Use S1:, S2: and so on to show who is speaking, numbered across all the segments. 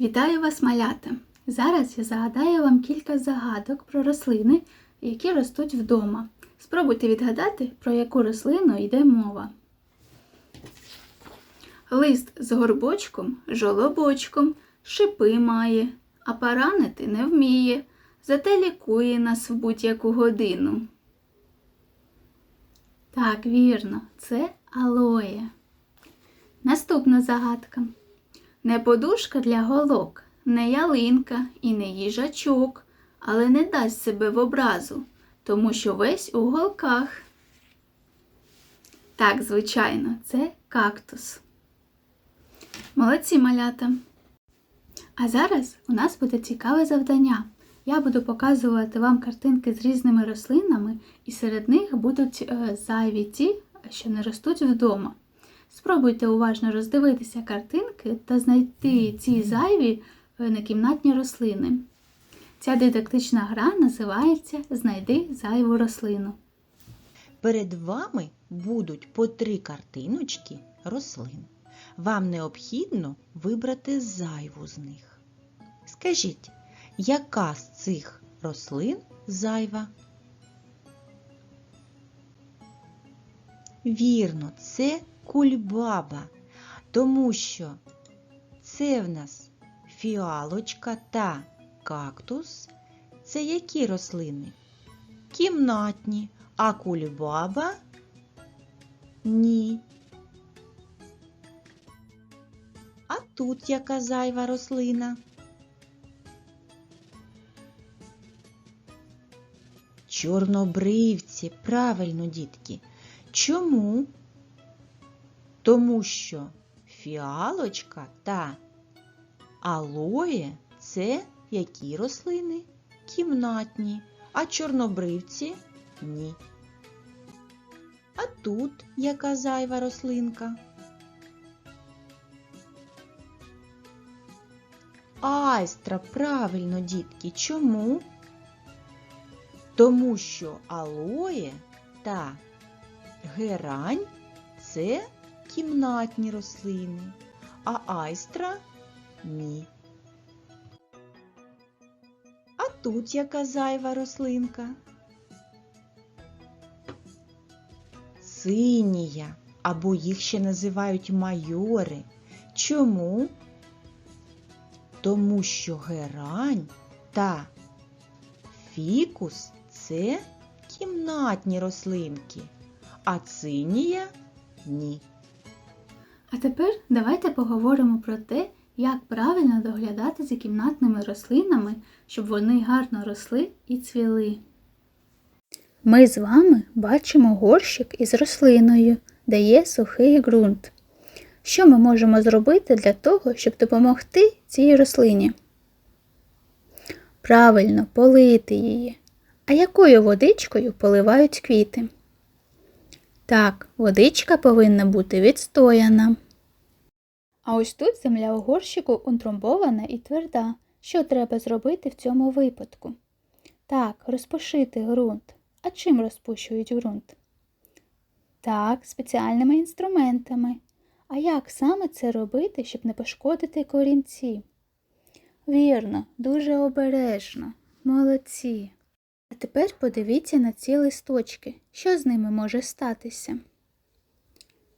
S1: Вітаю вас, малята! Зараз я загадаю вам кілька загадок про рослини, які ростуть вдома. Спробуйте відгадати, про яку рослину йде мова. Лист з горбочком, жолобочком, шипи має, а поранити не вміє, зате лікує нас в будь-яку годину. Так, вірно, це алоє. Наступна загадка. Не подушка для голок, не ялинка і не їжачок, але не дасть себе в образу, тому що весь у голках. Так, звичайно, це кактус. Молодці малята. А зараз у нас буде цікаве завдання. Я буду показувати вам картинки з різними рослинами, і серед них будуть е, зайві ті, що не ростуть вдома. Спробуйте уважно роздивитися картинки та знайти ці зайві е, некімнатні рослини. Ця дидактична гра називається Знайди зайву рослину.
S2: Перед вами будуть по три картиночки рослин. Вам необхідно вибрати зайву з них. Скажіть, яка з цих рослин зайва? Вірно, це кульбаба, тому що це в нас фіалочка та кактус. Це які рослини? Кімнатні, а кульбаба ні. А тут яка зайва рослина? Чорнобривці, правильно, дітки. Чому? Тому що фіалочка та алоє це які рослини? Кімнатні, а чорнобривці ні. А тут яка зайва рослинка? Айстра, правильно, дітки. Чому? Тому що алоє та герань це кімнатні рослини, а айстра ні. А тут яка зайва рослинка? Синія, або їх ще називають майори. Чому? Тому що герань та фікус це кімнатні рослинки, а цинія ні.
S1: А тепер давайте поговоримо про те, як правильно доглядати за кімнатними рослинами, щоб вони гарно росли і цвіли. Ми з вами бачимо горщик із рослиною, де є сухий ґрунт. Що ми можемо зробити для того, щоб допомогти цій рослині? Правильно полити її. А якою водичкою поливають квіти? Так, водичка повинна бути відстояна. А ось тут земля у горщику утрамбована і тверда. Що треба зробити в цьому випадку? Так, розпушити ґрунт. А чим розпущують ґрунт? Так, спеціальними інструментами. А як саме це робити, щоб не пошкодити корінці? Вірно, дуже обережно. Молодці. Тепер подивіться на ці листочки. Що з ними може статися?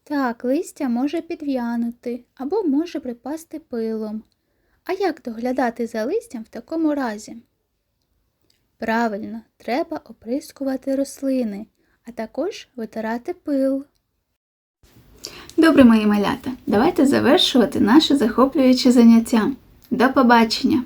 S1: Так, листя може підв'янути або може припасти пилом. А як доглядати за листям в такому разі? Правильно, треба оприскувати рослини, а також витирати пил. Добре, мої малята, давайте завершувати наше захоплююче заняття. До побачення!